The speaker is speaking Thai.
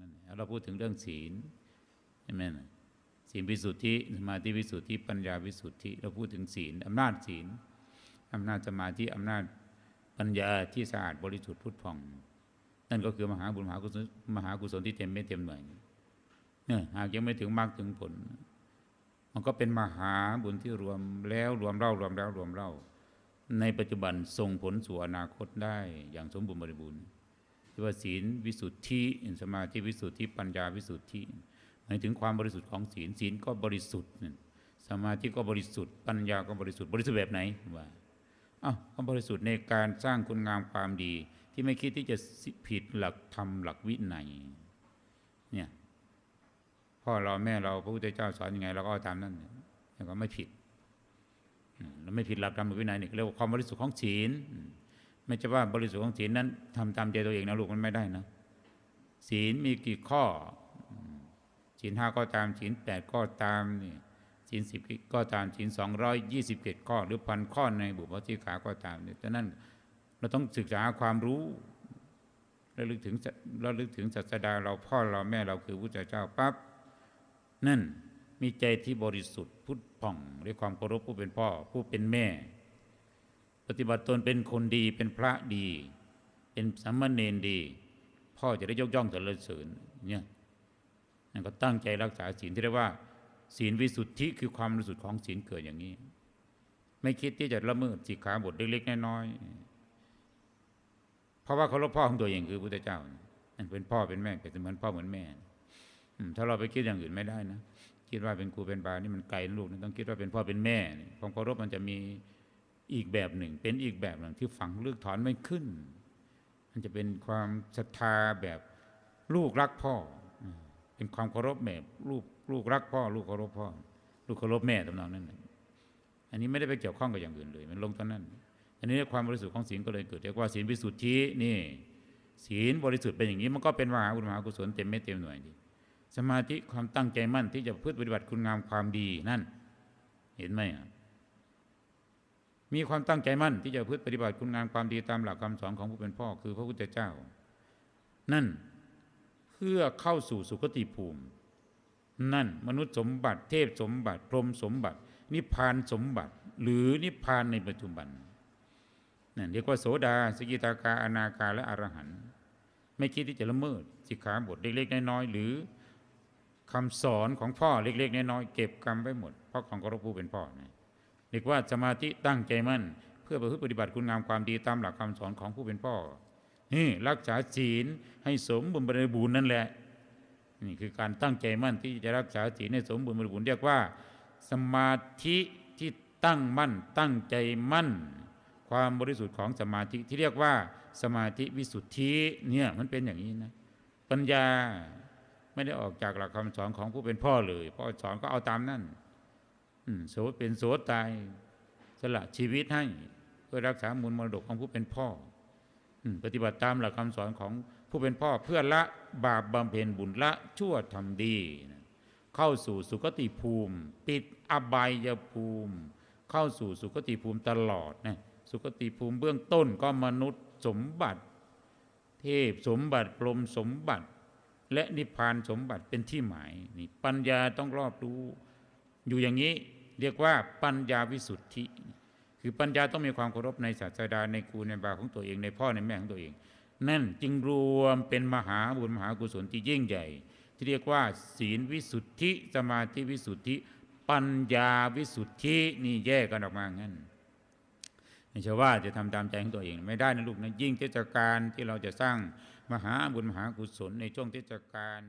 นั้นเราพูดถึงเรื่องศีลใช่ไหมนะศีลวิสุทธิสมาธิวิสุทธิปัญญาวิสุทธิ เราพูดถึงศีลอำนาจศีลอำนาจสมาธิอำนาจปัญญาที่สะอาดบริสุทธิ์พุทธผ่อง นั่นก็คือมหาบุญมหากุศลมหากุศลที่เต็มไม่เต็มหน่วยเนี่ยหากยังไม่ถึงมรรคถึงผล มันก็เป็นมหาบุญที่รวมแล้วรวมเล่ารวมแล้วรวมเล่า ในปัจจุบันส่งผลสู่อนาคตได้อย่างสมบูรณ์บริบูรณ์ ที่ว่าศีลวิสุทธิสมาธิวิสุทธิปัญญาวิสุทธิหมายถึงความบริสุทธิ์ของศีลศีลก็บริสุทธิ์สมาธิก็บริสุทธิ์ปัญญาก็บริสุทธิ์บริสุทธิ์แบบไหนว่าอ้าวก็บริสุทธิ์ในการสร้างคุณงามความดี ที่ไม่คิดที่จะผิดหลักธรรมหลักวินัยเนี่ยพ่อเราแม่เราพระพุทธเจ้าสอนยังไงเราก็เอาตามนั้นเนี่ยก็ไม่ผิดเราไม่ผิดหลักธรรมวินัยนี่เรียกว่าความบริสุทธิ์ของศีล ไม่ใช่ว่าบริสุทธิ์ของศีลนั้นทำตามใจตัวเองนะลูกมันไม่ได้นะศีลมีกี่ข้อศีลห้าก็ตามศีลแปดก็ตามนี่ศีลสิบก็ตามศีลสองร้อยยี่สิบเจ็ดข้อ หรือพันข้อในบุพธิขาก็ตามเนี่ยดังนั้นเราต้องศึกษาความรู้ระลึกถึงระลึกถึงศาสดาเราพ่อเราแม่เราคือพระเจ้าปั๊บนั่นมีใจที่บริสุทธิ์พุทธผ่องด้วยความเคารพผู้เป็นพ่อผู้เป็นแม่ ปฏิบัติตนเป็นคนดีเป็นพระดี เป็นสัมมาเนนดี พ่อจะได้ยกย่องสรรเสริญเนี่ยนั่นก็ตั้งใจรักษาศีลที่เรียกว่า ศีลวิสุทธิคือความบริสุทธิ์ของศีลเกิดอย่างนี้ ไม่คิดที่จะละเมิดสิกขาบทเล็กๆน้อยๆเพราะว่าเคารพพ่อของตัวเองคือพระพุทธเจ้านั่นเป็นพ่อเป็นแม่เป็นเหมือนพ่อเหมือนแม่ถ้าเราไปคิดอย่างอื่นไม่ได้นะคิดว่าเป็นครูเป็นบานี่มันไกลลูกนะต้องคิดว่าเป็นพ่อเป็นแม่ความเคารพมันจะมี อีกแบบหนึ่ง เป็นอีกแบบหนึ่งที่ฝังลึกถอนไม่ขึ้น มันจะเป็นความศรัทธาแบบลูกรักพ่อ เป็นความเคารพแบบลูกลูกรักพ่อ ลูกเคารพพ่อ ลูกเคารพแม่ตำนองนั้นอันนี้ไม่ได้ไปเกี่ยวข้องกับอย่างอื่นเลย มันลงตอนนั้น อันนี้ความบริสุทธิ์ของศีลก็เลยเกิดเรียกว่าศีลวิสุทธินี่ศีลบริสุทธิ์เป็นอย่างนี้มันก็เป็นมหาบุญมหากุศลเต็มไม่เต็มหน่วยดีสมาธิความตั้งใจมั่นที่จะพึ่ปฏิบัติคุณงามความดีนั่น เห็นไหม มีความตั้งใจมั่นที่จะพึ่ปฏิบัติคุณงามความดีตามหลักคำสอนของผู้เป็นพ่อคือพระพุทธเจ้า นั่นเพื่อเข้าสู่สุคติภูมิ นั่นมนุษย์สมบัติ เทพสมบัติ พรหมสมบัติ นิพพานสมบัติ หรือนิพพานในปัจจุบันนั่นเรียกว่าโสดาสกิตาคาอนาคาและอรหันต์ไม่คิดที่จะละเมิดสิกขาบทเล็กๆน้อยๆหรือคำสอนของพ่อเล็กๆน้อยๆเก็บกรรมไว้หมดเพราะของเคารพผู้เป็นพ่อนะ เรียกว่าสมาธิตั้งใจมั่น เพื่อประพฤติปฏิบัติคุณงามความดีตามหลักคำสอนของผู้เป็นพ่อ นี่รักษาศีลให้สมบูรณ์บริบูรณ์นั่นแหละ นี่คือการตั้งใจมั่นที่จะรักษาศีลให้สมบูรณ์บริบูรณ์เรียกว่า สมาธิที่ตั้งมั่น ตั้งใจมั่น ความบริสุทธิ์ของสมาธิที่เรียกว่า สมาธิวิสุทธิเนี่ยมันเป็นอย่างนี้นะ ปัญญาไม่ได้ออกจากหลักคำสอนของผู้เป็นพ่อเลยพ่อสอนก็เอาตามนั่น โสเป็นโสตายสละชีวิตให้ เพื่อรักษามูลมรดกของผู้เป็นพ่อปฏิบัติตามหลักคำสอนของผู้เป็นพ่อเพื่อละบาปบำเพ็ญบุญละชั่วทำดีเข้าสู่สุคติภูมิ ปิดอบายภูมิ เข้าสู่สุคติภูมิตลอดนะสุคติภูมิเบื้องต้นก็มนุษย์สมบัติ เทพสมบัติพรมสมบัติ และนิพพานสมบัติเป็นที่หมายนี่ปัญญาต้องรอบรู้ อยู่อย่างนี้ เรียกว่าปัญญาวิสุทธิ คือปัญญาต้องมีความเคารพในศาสดาในครูในบาของตัวเอง ในพ่อในแม่ของตัวเอง นั่นจึงรวมเป็นมหาบุญมหากุศลที่ยิ่งใหญ่ ที่เรียกว่า ศีลวิสุทธิ สมาธิวิสุทธิ ปัญญาวิสุทธินี่แยกกันออกมางั้นไม่ใช่ว่าจะทำตามใจของตัวเอง ไม่ได้นะลูกนะยิ่งเทศกาลที่เราจะสร้างมหาบุญมหากุศลในช่วงเทศกาล